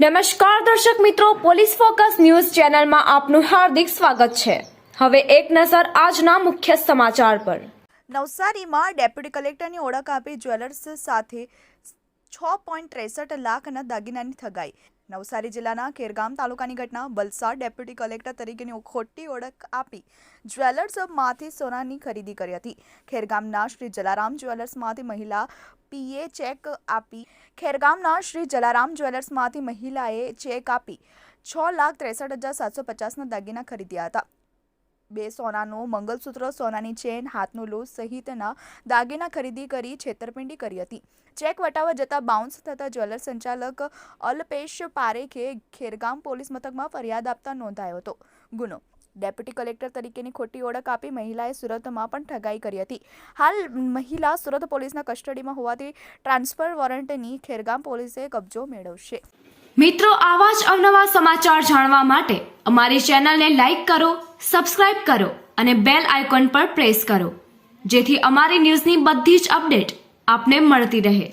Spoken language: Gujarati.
નમસ્કાર દર્શક મિત્રો, પોલીસ ફોકસ ન્યૂઝ ચેનલમાં આપનું હાર્દિક સ્વાગત છે. હવે એક નજર આજના મુખ્ય સમાચાર પર. નવસારીમાં ડેપ્યુટી કલેક્ટરની ઓળખ આપી જ્વેલર્સ સાથે છ પોઈન્ટ ત્રેસઠ લાખના દાગીનાની ઠગાઈ. નવસારી જિલ્લાના ખેરગામ તાલુકાની ઘટના વલસાડ ડેપ્યુટી કલેક્ટર તરીકેની ખોટી ઓળખ આપી જ્વેલર્સમાંથી સોનાની ખરીદી કરી હતી. ખેરગામના શ્રી જલારામ જ્વેલર્સમાંથી મહિલા પીએ ચેક આપી. ખેરગામના શ્રી જલારામ જ્વેલર્સમાંથી મહિલાએ ચેક આપી. છ લાખ ત્રેસઠ હજાર સાતસો પચાસના દાગીના ખરીદ્યા હતા. બે સોનાનું મંગલસૂત્ર, સોનાની ચેન, હાથનું લૂઝ સહિતના દાગીના ખરીદી કરી છેતરપિંડી કરી હતી. ચેક વટાવવા જતાં બાઉન્સ થતા જ્વેલર સંચાલક અલ્પેશ પારેખે ખેરગામ પોલીસ મથકમાં ફરિયાદ આપતા નોંધાયો હતો. ગુનો. ડેપ્યુટી કલેક્ટર તરીકેની ખોટી ઓળખ આપી મહિલાએ સુરતમાં પણ ઠગાઈ કરી હતી. હાલ મહિલા સુરત પોલીસના કસ્ટડીમાં હોવાથી ટ્રાન્સફર વોરંટની ખેરગામ પોલીસે કબજો મેળવશે. મિત્રો, આવા જ અવનવા સમાચાર જાણવા માટે અમારી ચેનલને લાઇક કરો સબસ્ક્રાઇબ કરો અને બેલ આઇકોન પર પ્રેસ કરો, જેથી અમારી ન્યૂઝની બધી જ અપડેટ આપને મળતી રહે.